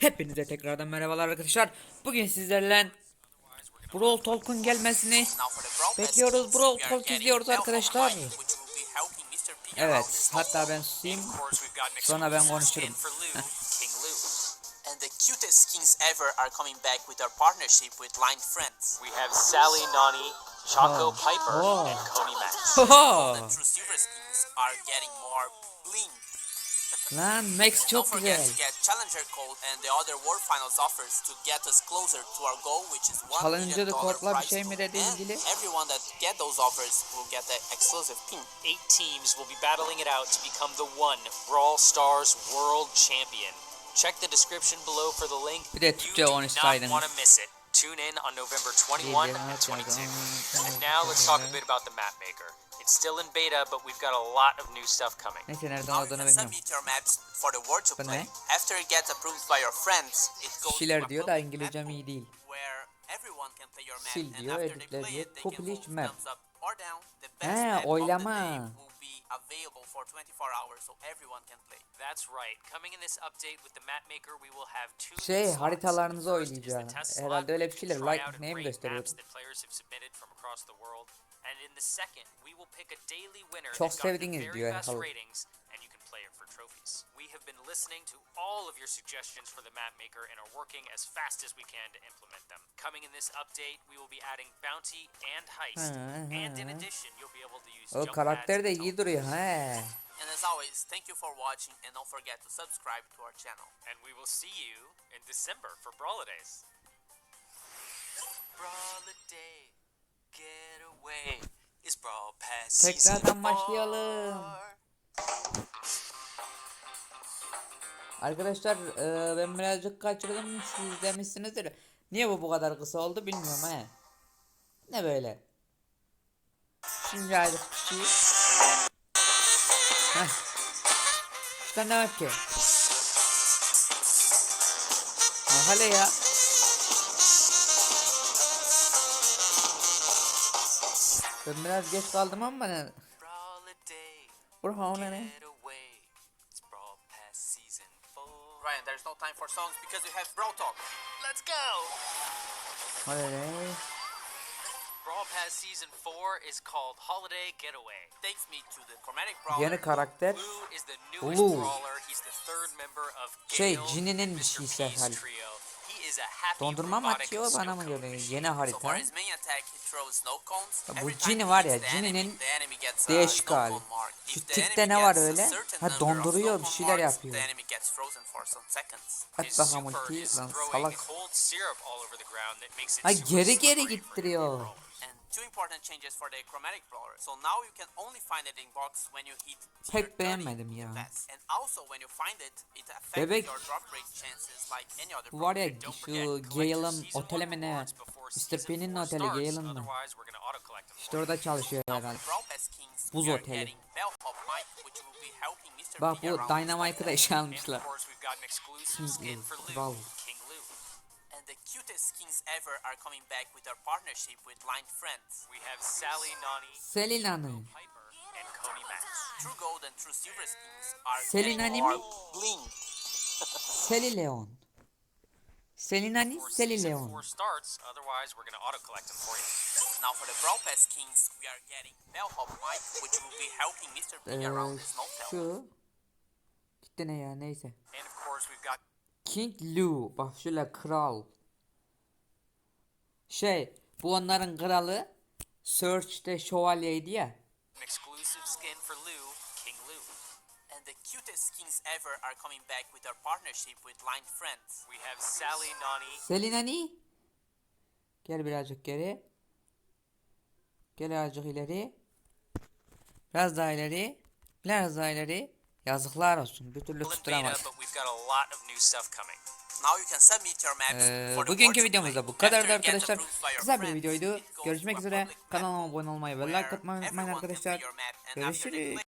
Hepinize tekrardan merhabalar arkadaşlar. Bugün sizlerle Brawl Talk'un gelmesini bekliyoruz. Brawl Talk izliyoruz arkadaşlar. Evet, hatta ben susayım. Sonra ben konuşurum. The cutest skins ever are coming back with our partnership with Line Friends. We have Sally Nani, Choco Oh. Piper, Oh. and Coney Max. Hoho! The True Silver skins are getting more bling. Lan Max çok Don't forget güzel. to get Challenger Code and the other War Finals offers to get us closer to our goal which is 1 Challenger million de kodla bir prize şey mi pool. dedi And ilgili? everyone that get those offers will get the exclusive pin. Eight teams will be battling it out to become the one Brawl Stars World Champion. Check the description below for the link. Bir de You Türkçe do not want to miss it. Tune in on November 21 and 22. And now let's talk a bit about the map maker. It's still in beta, but we've got a lot of new stuff coming. Neyse nereden olduğunu bilmiyorum. submit your maps for the world to Bu play. ne? After it gets approved by your friends, it goes a diyor da public İngilizcem iyi değil. where everyone can play your map Sil and diyor, after they editler play diyor, it, they can publish vote map. thumbs up or down. The best He, map of the oylama. day will be available for 24 hours so everyone can play. That's right. Coming in this update with the map maker, we will have two Şey, slots. haritalarınızı First is the oynayacağım. test Herhalde öyle bir şeyler, try like out and name rate gösteriyordu. maps that players have submitted from across the world. And in the second, we will pick a daily winner Çok that got the very diyor best halk. ratings, and you can play it for trophies. We have been listening to all of your suggestions for the map maker and are working as fast as we can to implement them. Coming in this update, we will be adding bounty and heist, Hı, and in addition, you'll be able to use O jump karakter pads de and iyi duruyor he. And as always, thank you for watching and don't forget to subscribe to our channel. And we will see you in December for Brawladays. Brawladay, Tekrardan başlayalım. 4. Arkadaşlar e, ben birazcık kaçırdım siz demişsinizdir. Niye bu bu kadar kısa oldu bilmiyorum he. Ne böyle? Şimdi aylık bir şey. Heh. İşte ne var ki? Ha, hale ya. Ben biraz geç kaldım ama ne? Brawladay, Bro ne? get away. It's Brawl Pass Season 4. Ryan, there's no time for songs because we have Brawl Talk. Let's go! Hale. Brawl Pass Season 4 is called Holiday Getaway. Takes me to the chromatic brawler. Yeni karakter. Blue is the newest Blue. brawler. He's the third member of Şey, Gale, Jin'inin bir Mr. şeyse Dondurma mı atıyor bana mı machine. Yeni harita. Ya bu he var ya, a değişik snow hali. Şu tipte ne var öyle? Ha, donduruyor, bir şeyler yapıyor. At bakalım is lan salak. Ha geri geri gittiriyor. Two important changes for the chromatic brawler. So now you can only find it in box when you hit tier Pek 30 beğenmedim ya. And also when you find it, it affects Bebek. your drop rate chances like any other Bu var ya. Don't şu forget, collect your Gale'ın season otele one mi ne? rewards before Mr. season P'nin four oteli starts, Gale'ın mı? otherwise we're gonna auto-collect them İşte for orada çalışıyor herhalde. Brawl Pass Kings, Buz we are oteli. getting Bellhop Mike, which will be helping Mr. Bak bu around Dynamite'ı da işe And almışlar. of course we've got an exclusive skin for Lou, Kral. Lou. The cutest skins ever are coming back with our partnership with Line Friends. We have Sally Nani, Selina'nın. Piper, and Coney Max. True Gold and True Silver skins are Selena getting mi? bling. Seli Leon. Before Seli season Leon. four starts, otherwise we're gonna auto-collect them for you. Now for the Brawl Pass Kings, we are getting Bellhop Mike, which will be helping Mr. P Ee, around the Snowtail. şu. Gitti ne ya neyse. And of course we've got King Lu. Bak şöyle kral. Şey bu onların kralı. Search'te şövalyeydi ya. exclusive skin for Lou, King Lou. And the cutest skins ever are coming back with our partnership with Line Friends. We have Sally Nani, Selina'ni. Gel birazcık geri. Gel birazcık ileri. Biraz daha ileri. Biraz daha ileri. Yazıklar olsun. Bir türlü tutturamadım. Ee, bugünkü videomuzda bu kadardı arkadaşlar. Kısa bir videoydu. Görüşmek üzere. Kanalıma abone olmayı ve like atmayı unutmayın arkadaşlar. Görüşürüz.